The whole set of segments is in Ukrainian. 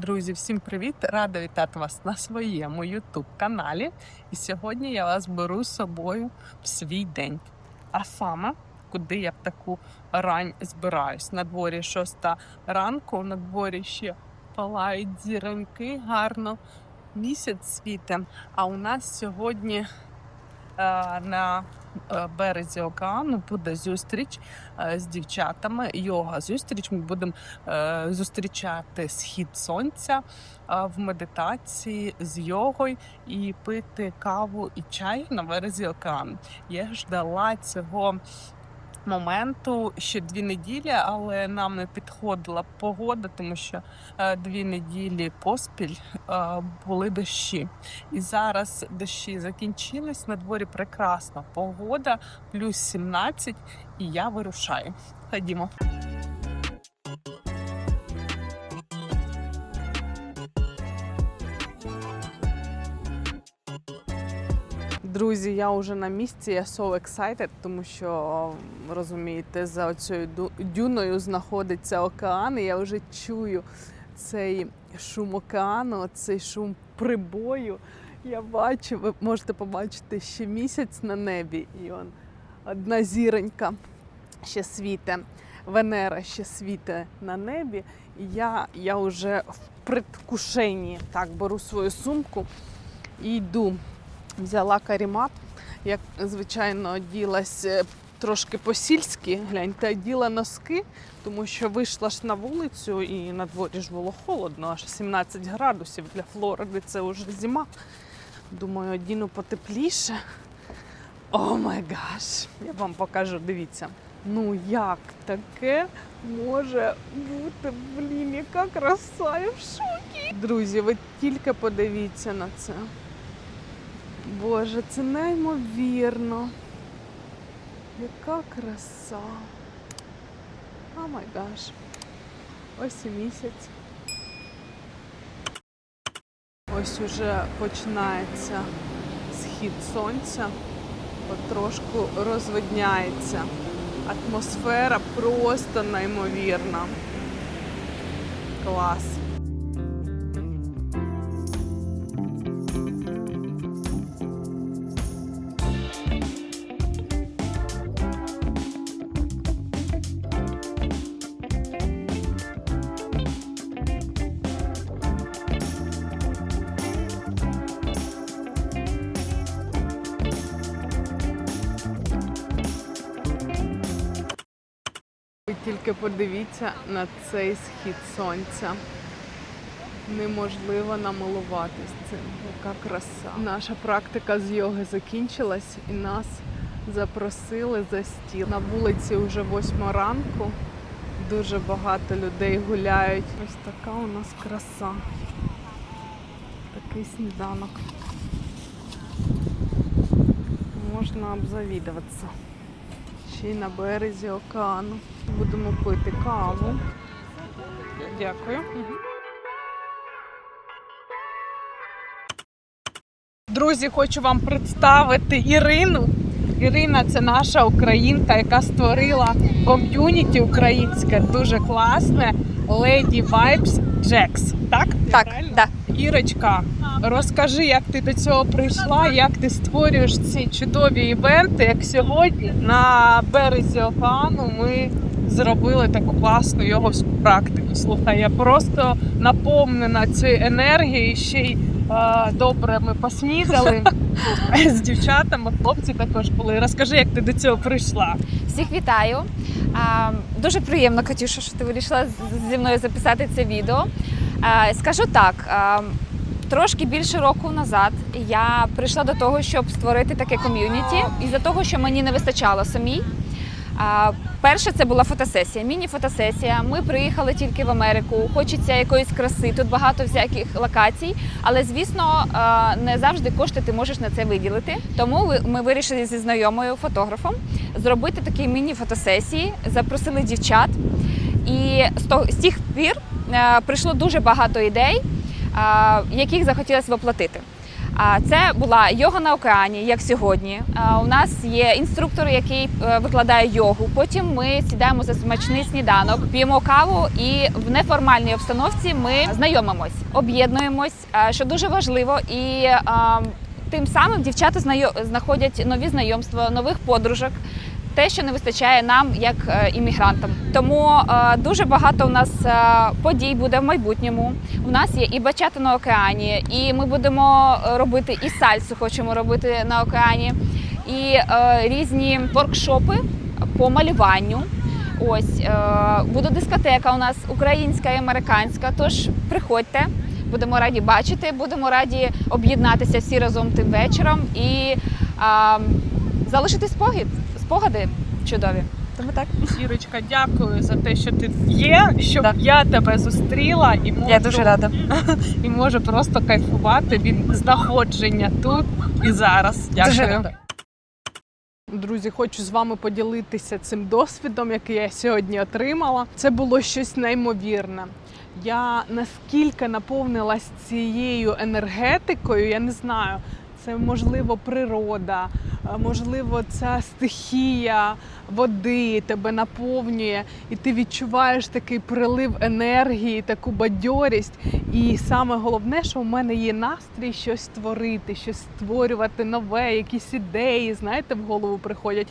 Друзі, всім привіт! Рада вітати вас на своєму youtube каналі. І сьогодні я вас беру з собою в свій день. А саме, куди я в таку рань збираюсь. На дворі 6 ранку, на дворі ще палають зіроньки гарно. Місяць світе. А у нас сьогодні е, на березі океану буде зустріч е, з дівчатами. Йога зустріч. Ми будемо е, зустрічати схід сонця е, в медитації з йогою і пити каву і чай на березі океану. Я ждала цього. Моменту ще дві неділі, але нам не підходила погода, тому що е, дві неділі поспіль е, були дощі. І зараз дощі закінчились. На дворі прекрасна погода, плюс 17, і я вирушаю. Ходімо. Друзі, я вже на місці, я so excited, тому що розумієте, за цією дюною знаходиться океан. і Я вже чую цей шум океану, цей шум прибою. Я бачу, ви можете побачити ще місяць на небі, і он одна зіронька ще світе, Венера ще світе на небі. І я, я вже в предвкушенні так беру свою сумку і йду. Взяла карімат, як звичайно, оділась е, трошки по-сільськи. Гляньте, оділа носки, тому що вийшла ж на вулицю і на дворі ж було холодно, аж 17 градусів для Флориди це вже зима. Думаю, одіну потепліше. О май гаш! Я вам покажу, дивіться. Ну як таке може бути? Блін, яка краса, я в шокі. Друзі, ви тільки подивіться на це. Боже, це неймовірно. Яка краса. О май гаш. Ось і місяць. Ось уже починається схід сонця, потрошку розвидняється. Атмосфера просто неймовірна. Клас. Тільки подивіться на цей схід сонця. Неможливо намилуватись цим. Яка краса. Наша практика з йоги закінчилась і нас запросили за стіл. На вулиці вже восьма ранку. Дуже багато людей гуляють. Ось така у нас краса. Такий сніданок. Можна обзавідуватися. Ще й на березі океану. Будемо пити каву. Дякую. Друзі, хочу вам представити Ірину. Ірина це наша українка, яка створила ком'юніті українське, дуже класне Lady Vibes Jax. Так? Так, так. Ірочка, розкажи, як ти до цього прийшла, як ти створюєш ці чудові івенти, як сьогодні на березі океану ми зробили таку класну йоговську практику. Слухай, я просто наповнена цією енергією. Ще й добре ми поснідали з дівчатами. Хлопці також були. Розкажи, як ти до цього прийшла. Всіх вітаю. Дуже приємно, Катюша, що ти вирішила зі мною записати це відео. Скажу так. Трошки більше року назад я прийшла до того, щоб створити таке ком'юніті, із-за того, що мені не вистачало самій. А, Перше це була фотосесія, міні-фотосесія. Ми приїхали тільки в Америку. Хочеться якоїсь краси. Тут багато всяких локацій, але звісно, не завжди кошти ти можеш на це виділити. Тому ми вирішили зі знайомою фотографом зробити такі міні-фотосесії, запросили дівчат. І з тих пір е, прийшло дуже багато ідей, яких захотілося воплотити. Це була йога на океані, як сьогодні. У нас є інструктор, який е, викладає йогу. Потім ми сідаємо за смачний сніданок, п'ємо каву і в неформальній обстановці ми знайомимось, об'єднуємось, що дуже важливо. І тим самим дівчата знаходять нові знайомства, нових подружок. Те, що не вистачає нам як е, іммігрантам, тому е, дуже багато у нас е, подій буде в майбутньому. У нас є і бачата на океані, і ми будемо робити і сальсу, хочемо робити на океані, і різні воркшопи по малюванню. Ось буде дискотека у нас українська і американська. Тож приходьте, будемо раді бачити, будемо раді об'єднатися всі разом тим вечором і а, залишити спогад, спогади чудові. Тому так. Ірочка, дякую за те, що ти є, щоб я тебе зустріла і можу, рада. і можу просто кайфувати від знаходження тут і зараз. Дякую. рада. Друзі, хочу з вами поділитися цим досвідом, який я сьогодні отримала. Це було щось неймовірне. Я наскільки наповнилась цією енергетикою, я не знаю. Це можливо природа, можливо, ця стихія води тебе наповнює, і ти відчуваєш такий прилив енергії, таку бадьорість. І саме головне, що в мене є настрій щось творити, щось створювати нове, якісь ідеї, знаєте, в голову приходять.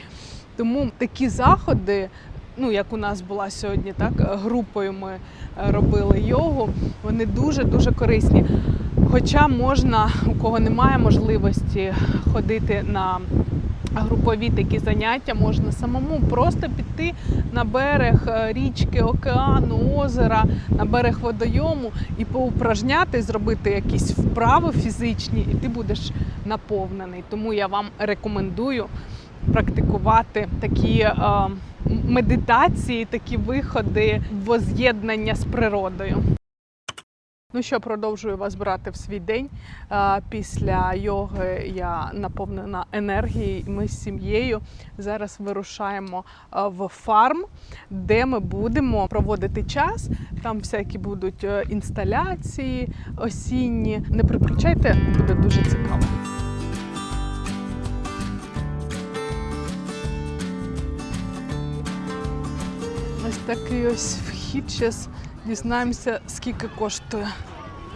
Тому такі заходи, ну як у нас була сьогодні, так групою ми е, робили йогу, вони дуже дуже корисні. Хоча можна, у кого немає можливості ходити на групові такі заняття, можна самому просто піти на берег е, річки, океану, озера, на берег водойому і поупражняти, зробити якісь вправи фізичні, і ти будеш наповнений. Тому я вам рекомендую практикувати такі е, медитації, такі виходи воз'єднання з природою. Ну що, продовжую вас брати в свій день. Після йоги я наповнена енергією. Ми з сім'єю зараз вирушаємо в фарм, де ми будемо проводити час. Там всякі будуть е, інсталяції осінні. Не приключайте, буде дуже цікаво. Ось такий ось вхід. Зараз дізнаємося, скільки коштує.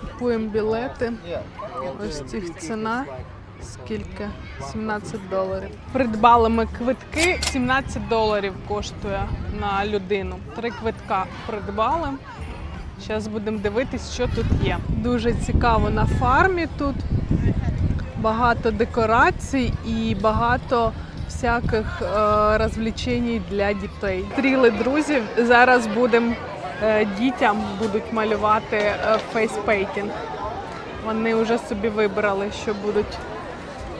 Купуємо білети. Ось цих ціна. Скільки? 17 доларів. Придбали ми квитки. 17 доларів коштує на людину. Три квитка придбали. Зараз будемо дивитись, що тут є. Дуже цікаво на фармі тут. Багато декорацій і багато всяких е, розвлечень для дітей. Стріли друзів. Зараз будемо е, дітям будуть малювати е, фейспейтінг. Вони вже собі вибрали, що будуть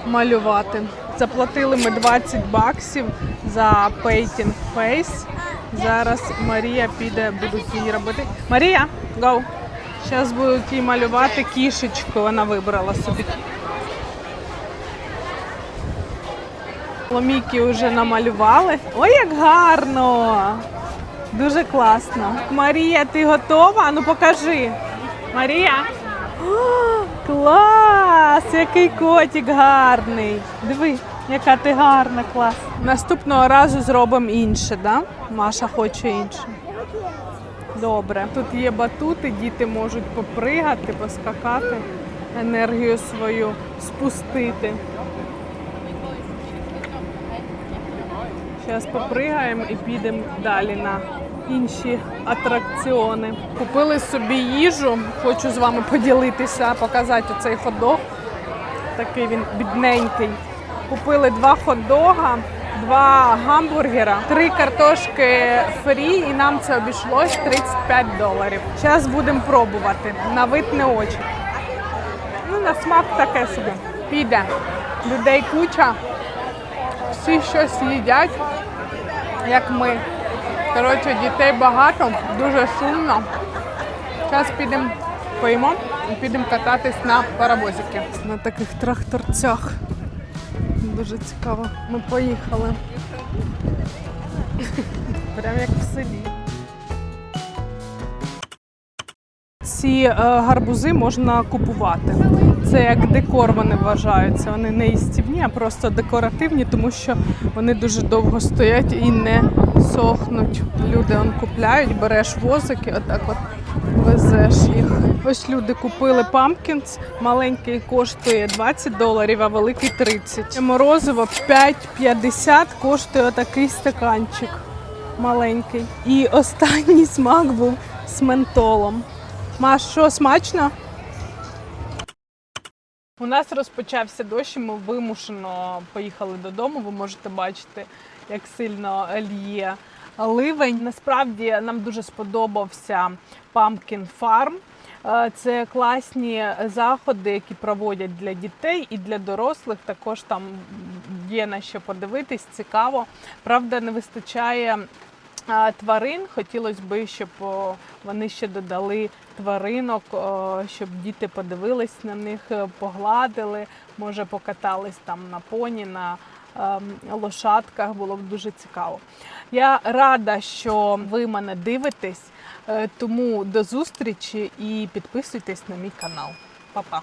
малювати. Заплатили ми 20 баксів за пейтінг фейс. Зараз Марія піде, будуть її робити. Марія, go! Зараз будуть їй малювати кішечку. Вона вибрала собі. Ломіки вже намалювали. Ой, як гарно! Дуже класно. Марія, ти готова? Ну покажи. Марія. О, клас! Який котик гарний. Диви, яка ти гарна, клас. Наступного разу зробимо інше, да? Маша хоче інше. Добре. Тут є батути, діти можуть попригати, поскакати, енергію свою спустити. Зараз попригаємо і підемо далі на інші атракціони. Купили собі їжу, хочу з вами поділитися, показати оцей хот-дог. Такий він бідненький. Купили два хот-дога, два гамбургера, три картошки фрі, і нам це обійшлось 35 доларів. Зараз будемо пробувати. На вид не очі. Ну, на смак таке собі. Піде. Людей куча всі щось їдять, як ми. Коротше, дітей багато, дуже шумно. Зараз підемо поїмо і підемо кататись на паровозики. На таких тракторцях. Дуже цікаво. Ми поїхали. Прям як в селі. ці е, гарбузи можна купувати. Це як декор вони вважаються. Вони не їстівні, а просто декоративні, тому що вони дуже довго стоять і не сохнуть. Люди он купляють, береш возики, отак от везеш їх. Ось люди купили памкінс. Маленький коштує 20 доларів, а великий 30. Морозиво 5,50 коштує отакий стаканчик маленький. І останній смак був з ментолом. Маш, що смачно? У нас розпочався дощ, ми вимушено поїхали додому. Ви можете бачити, як сильно лє ливень. Насправді нам дуже сподобався Pumpkin Farm. Е, Це класні заходи, які проводять для дітей і для дорослих. Також там є на що подивитись, цікаво. Правда, не вистачає тварин. Хотілося б, щоб вони ще додали тваринок, щоб діти подивились на них, е, погладили, може покатались там на поні, на ем, лошадках. Було б дуже цікаво. Я рада, що ви мене дивитесь, е, тому до зустрічі і підписуйтесь на мій канал. Па-па!